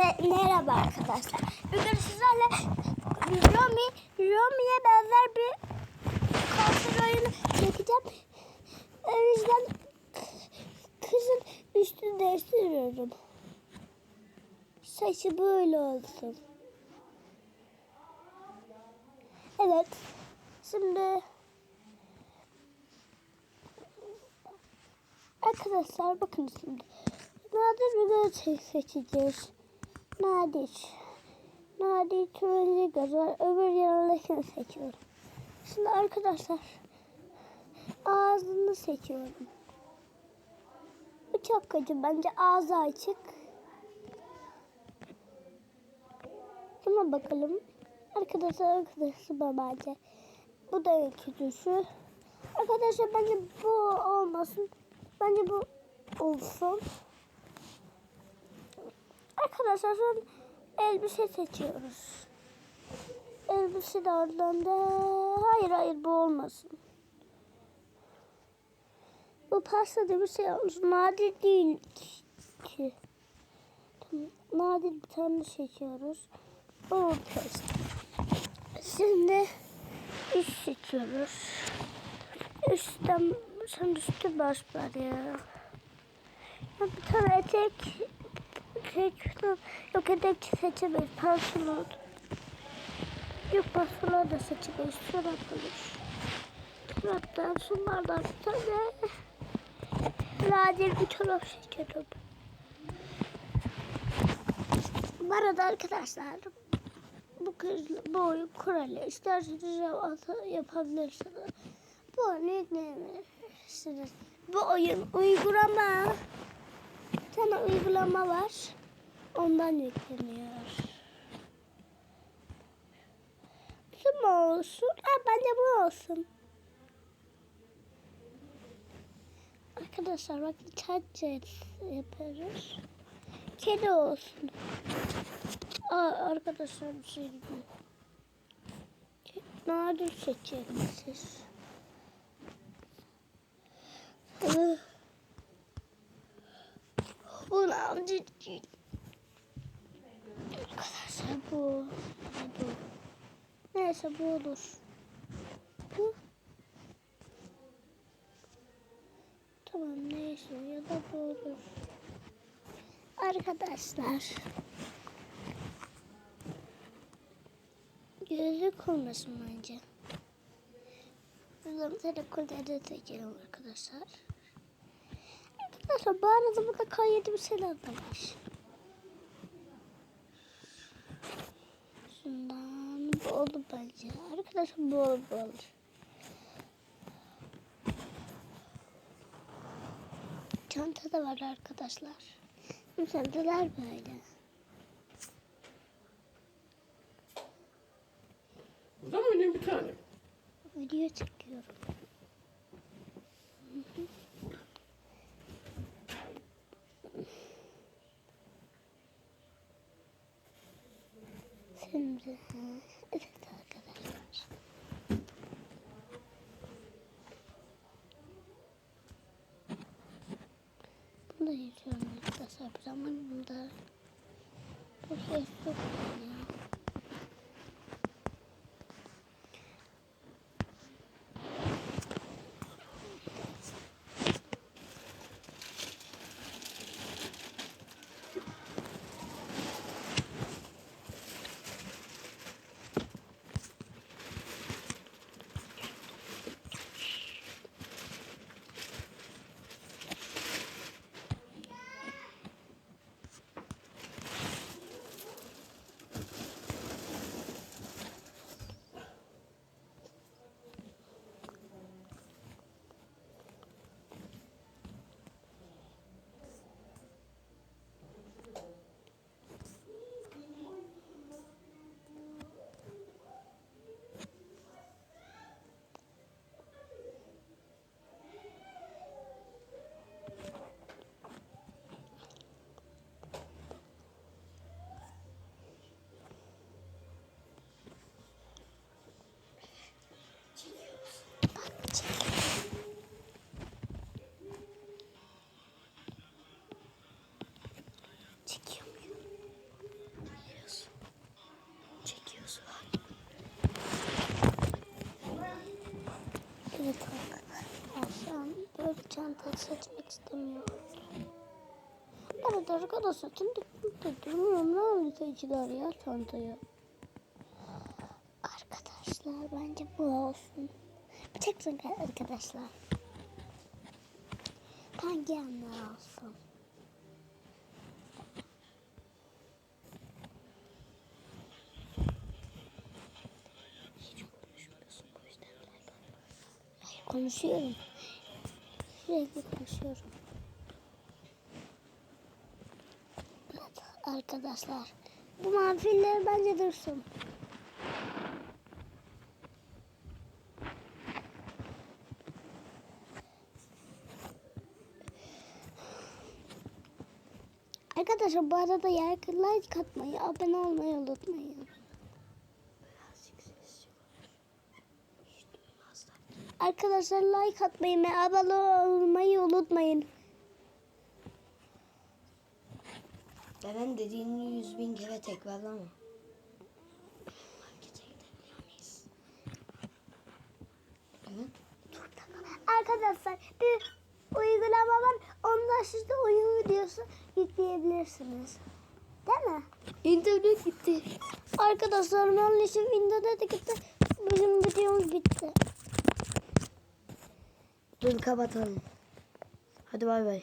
Ne, merhaba arkadaşlar. Bugün sizlerle Romi, Romi'ye benzer bir konser oyunu çekeceğim. O yüzden kızın üstünü değiştiriyorum. Saçı böyle olsun. Evet. Şimdi arkadaşlar bakın şimdi. Nadir bir seçeceğiz. Nadir. Nadir turuncu göz var. Öbür yanındakini seçiyorum. Şimdi arkadaşlar ağzını seçiyorum. Bu çok kötü. Bence ağzı açık. Şuna bakalım. Arkadaşlar arkadaşı babacı. Bu da en kötüsü. Arkadaşlar bence bu olmasın. Bence bu olsun. Arkadaşlar an elbise seçiyoruz. Elbise de oradan da... Hayır hayır bu olmasın. Bu pasta da bir şey olmuş. Nadir değil ki. Nadir bir tane seçiyoruz. Bu pasta. Şimdi üst seçiyoruz. Üstten sen üstü baş var ya bir tane etek etek yok etek seçemeyiz. Pantolon. Yok pantolon da seçemeyiz. Çorap olur. Çoraptan şunlardan bir tane nadir bir çorap seçiyorum. Bu arada arkadaşlar bu bu oyun kuralı. İsterseniz yapabilirsiniz. Bu oyunu yükleyebilirsiniz. Bu oyun uygulama. Bir tane uygulama var. Ondan yükleniyor. Bu mu olsun? Ha, bence bu olsun. Arkadaşlar bakın çat yapıyoruz. Kedi olsun. Aa, arkadaşlar bir şey diyeyim. Nadir seçelim siz. Bu nadir değil. Arkadaşlar bu. Bu. Neyse bu olur. Bu. Tamam neyse ya da bu olur. Arkadaşlar. Gözlük olmasın bence. Buradan telekolleri seçelim arkadaşlar. Arkadaşlar bu arada burada K7 bir şeyler. Şundan bu olur bence. Arkadaşlar bu olur. Çanta da var arkadaşlar. Çantalar böyle. O zaman oynayayım bir tane. Video çekiyorum. Şimdi evet arkadaşlar. Bunu da yazıyorum arkadaşlar. Bu zaman bunda bu şey çok ya. Seçmek istemiyorum. Evet arkadaşlar şimdi durmuyorum. Ne seçiler ya çantayı? Arkadaşlar bence bu olsun. Renk arkadaşlar. Hangi yanlar olsun? Hiç konuşmuyorsun bu yüzden. Hayır konuşuyorum. Evet arkadaşlar. Bu mafiller bence dursun. Arkadaşlar bu arada like katmayı, abone olmayı unutmayın. Arkadaşlar like atmayı ve abone olmayı unutmayın. Deren dediğini yüz bin kere tekrarlama. Arkadaşlar bir uygulama var. Ondan siz de oyun videosu yükleyebilirsiniz. Değil mi? İnternet gitti. Arkadaşlar maalesef internet gitti. Bizim videomuz bitti. Dur kapatalım. Hadi bay bay.